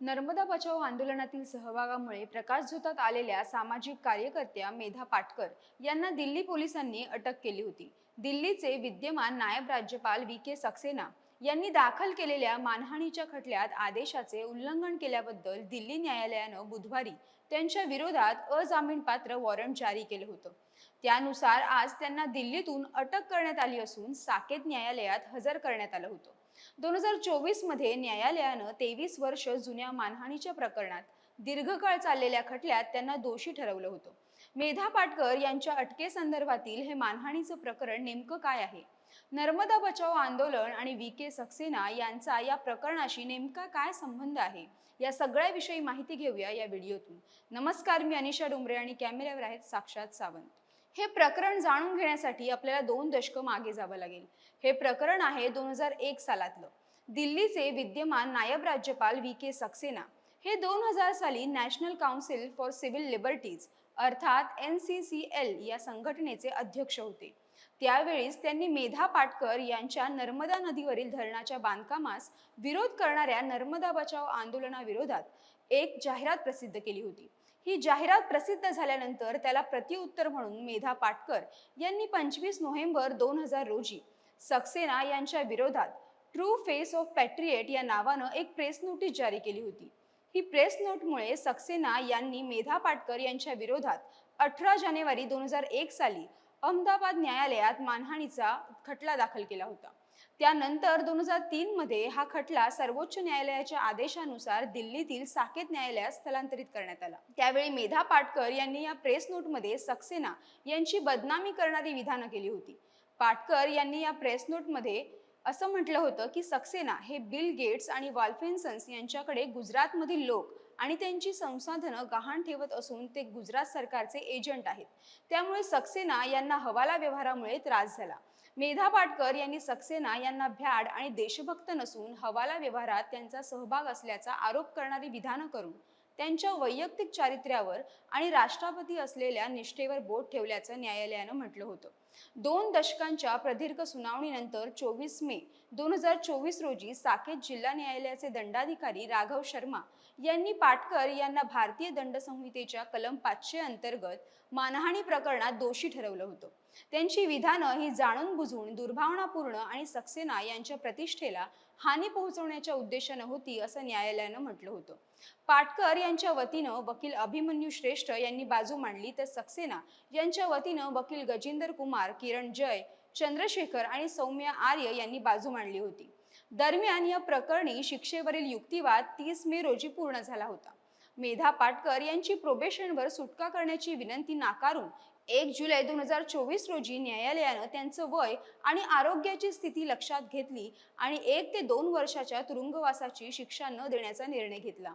नर्मदा बचाव आंदोलनातील सहभागामुळे प्रकाशझोतात आलेल्या सामाजिक कार्यकर्त्या मेधा पाटकर यांना दिल्ली पोलिसांनी अटक केली होती. दिल्लीचे विद्यमान नायब राज्यपाल व्ही. के. सक्सेना यांनी दाखल केलेल्या मानहानीच्या खटल्यात आदेशाचे उल्लंघन केल्याबद्दल दिल्ली न्यायालयानं बुधवारी त्यांच्या विरोधात अजामीनपात्र वॉरंट जारी केलं होतं. त्यानुसार आज त्यांना दिल्लीतून अटक करण्यात आली असून साकेत न्यायालयात हजर करण्यात आलं होतं. दोन हजार चोवीसमध्ये न्यायालयानं तेवीस वर्ष जुन्या मानहानीच्या प्रकरणात दीर्घकाळ चाललेल्या खटल्यात त्यांना दोषी ठरवलं होतं. मेधा पाटकर यांच्या अटकेसंदर्भातील हे मानहानीचं प्रकरण नेमकं काय आहे? नर्मदा बचाव आंदोलन आणि व्ही के सक्सेना यांचा या प्रकरणाशी नेमका काय संबंध आहे? या सगळ्याविषयी माहिती घेऊया या व्हिडिओतून. नमस्कार मी अनिशा डुमरे आणि कॅमेऱ्यावर आहेत साक्षात सावंत. हे प्रकरण जाणून घेण्यासाठी आपल्याला दोन दशकं मागे जावं लागेल. हे प्रकरण आहे दोन हजार एक सालातलं. दिल्लीचे विद्यमान नायब राज्यपाल व्ही के सक्सेना हे दोन हजार साली National Council for Civil Liberties अर्थात एन सी सी एल या संघटनेचे अध्यक्ष होते. त्यावेळीस त्यांनी मेधा पाटकर यांच्या नर्मदा नदीवरील धरणाच्या बांधकामास विरोध करणाऱ्या नर्मदा बचाव आंदोलनाविरोधात एक जाहिरात प्रसिद्ध केली होती. ही जाहिरात प्रसिद्ध झाल्यानंतर त्याला प्रतिउत्तर म्हणून मेधा पाटकर यांनी पंचवीस नोव्हेंबर दोन हजार रोजी सक्सेना यांच्या विरोधात ट्रू फेस ऑफ पॅट्रिएट या नावानं एक प्रेस नोटीस जारी केली होती. ही प्रेस नोटमुळे सक्सेना यांनी मेधा पाटकर यांच्या विरोधात अठरा जानेवारी दोन हजार एक साली अहमदाबाद न्यायालयात मानहानीचा खटला दाखल केला होता. त्यानंतर दोन हजार तीन मध्ये हा खटला सर्वोच्च न्यायालयाच्या आदेशानुसार दिल्लीतील साकेत न्यायालयात स्थलांतरित करण्यात आला. त्यावेळी मेधा पाटकर यांनी या प्रेस नोटमध्ये सक्सेना यांची बदनामी करणारी विधानं केली होती. पाटकर यांनी या प्रेस नोटमध्ये असं म्हटलं होतं की सक्सेना हे बिल गेट्स आणि वाल्फेन्सन्स यांच्याकडे गुजरातमधील लोक आणि त्यांची संसाधनं गहाण ठेवत असून ते गुजरात सरकारचे एजंट आहेत. त्यामुळे सक्सेना यांना हवाला व्यवहारामुळे त्रास झाला. मेधा पाटकर यांनी सक्सेना यांना भ्याड आणि देशभक्त नसून हवाला व्यवहारात त्यांचा सहभाग असल्याचा आरोप करणारी विधानं करून त्यांच्या वैयक्तिक चारित्र्यावर आणि राष्ट्रपती असलेल्या निष्ठेवर बोट ठेवल्याचं न्यायालयानं म्हटलं होतं. दोन दशकांच्या प्रदीर्घ सुनावणीनंतर चोवीस मे दोन हजार चोवीस रोजी साकेत जिल्हा न्यायालयाचे दंडाधिकारी राघव शर्मा यांनी पाटकर यांना भारतीय दंड संहितेच्या कलम पाचशे अंतर्गत मानहानी प्रकरणात दोषी ठरवलं होतं. त्यांची विधानं ही जाणून बुजून दुर्भावनापूर्ण आणि सक्सेना यांच्या प्रतिष्ठेला हानी पोहोचवण्याच्या उद्देशानं होती असं न्यायालयानं म्हटलं होतं. पाटकर यांच्या वतीनं वकील अभिमन्यू श्रेष्ठ यांनी बाजू मांडली तर सक्सेना यांच्या वतीनं वकील गजेंदर कुमार किरण जय चंद्रशेखर आणि सौम्या आर्य यांनी बाजू मांडली होती. दरम्यान या प्रकरणी शिक्षेवरील युक्तिवाद तीस मे रोजी पूर्ण झाला होता. मेधा पाटकर यांची प्रोबेशनवर सुटका करण्याची विनंती नाकारून एक जुलै दोन हजार चोवीस रोजी न्यायालयानं त्यांचं वय आणि आरोग्याची स्थिती लक्षात घेतली आणि एक ते दोन वर्षाच्या तुरुंगवासाची शिक्षा न देण्याचा निर्णय घेतला.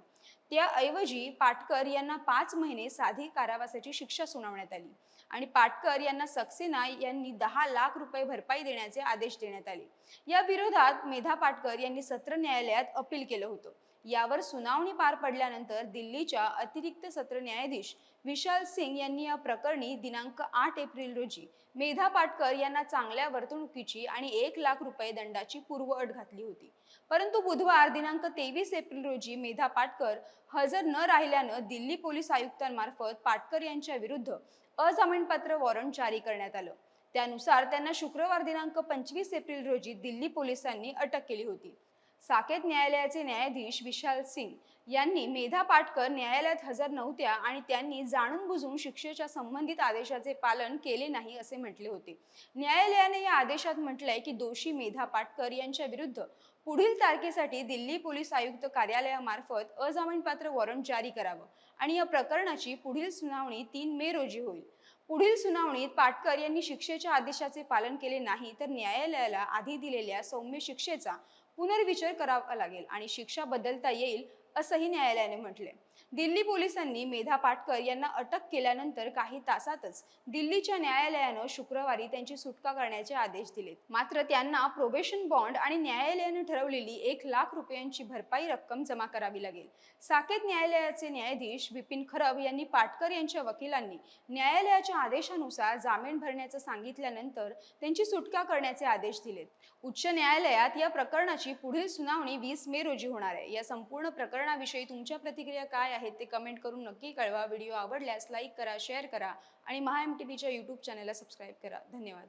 त्याऐवजी पाटकर यांना पाच महिने साधी कारावासाची शिक्षा सुनावण्यात आली. आणि पाटकर यांना सक्सेना यांनी दहा लाख रुपये भरपाई देण्याचे आदेश देण्यात आले. या विरोधात मेधा पाटकर यांनी सत्र न्यायालयात अपील केलं होतं. यावर सुनावणी पार पडल्यानंतर दिल्लीच्या अतिरिक्त सत्र न्यायाधीश विशाल सिंग यांनी या प्रकरणी दिनांक आठ एप्रिल रोजी मेधा पाटकर यांना चांगल्या वर्तणुकीची आणि एक लाख रुपये दंडाची पूर्वअट घातली होती. परंतु बुधवार दिनांक तेवीस एप्रिल रोजी मेधा पाटकर हजर न राहिल्यानं दिल्ली पोलीस आयुक्तांमार्फत पाटकर यांच्या विरुद्ध अजामीनपात्र वॉरंट जारी करण्यात आलं. त्यानुसार त्यांना शुक्रवार दिनांक पंचवीस एप्रिल रोजी दिल्ली पोलिसांनी अटक केली होती. साकेत न्यायालयाचे न्यायाधीश विशाल सिंग यांनी मेधा पाटकर न्यायालयात हजर नव्हत्या आणि त्यांनी जाणून बुजून शिक्षेच्या संबंधित आदेशाचे पालन केले नाही असे म्हटले होते. न्यायालयाने या आदेशात म्हटलंय की दोषी मेधा पाटकर यांच्या विरुद्ध पुढील तारखेसाठी दिल्ली पोलीस आयुक्त कार्यालयामार्फत अजामीनपात्र वॉरंट जारी करावं आणि या प्रकरणाची पुढील सुनावणी तीन मे रोजी होईल. पुढील सुनावणीत पाटकर यांनी शिक्षेच्या आदेशाचे पालन केले नाही तर न्यायालयाला आधी दिलेल्या सौम्य शिक्षेचा पुनर्विचार करावा लागेल आणि शिक्षा बदलता येईल असंही न्यायालयाने म्हटले दिल्ली पोलिसांनी मेधा पाटकर यांना अटक केल्यानंतर काही तासातच दिल्लीच्या न्यायालयानं शुक्रवारी त्यांची सुटका करण्याचे आदेश दिलेत. मात्र त्यांना प्रोबेशन बॉन्ड आणि न्यायालयाने ठरवलेली एक लाख रुपयांची भरपाई रक्कम जमा करावी लागेल. साकेत न्यायालयाचे न्यायाधीश बिपिन खरब यांनी पाटकर यांच्या वकिलांनी न्यायालयाच्या आदेशानुसार जामीन भरण्याचं सांगितल्यानंतर त्यांची सुटका करण्याचे आदेश दिलेत. उच्च न्यायालयात या प्रकरणाची पुढील सुनावणी वीस मे रोजी होणार आहे. या संपूर्ण प्रकरणाविषयी तुमच्या प्रतिक्रिया काय आहे आहेत ते कमेंट करून नक्की कळवा. व्हिडिओ आवडल्यास लाईक करा शेअर करा आणि महा एम टी व्हीच्या यूट्यूब चॅनलला सबस्क्राईब करा. धन्यवाद.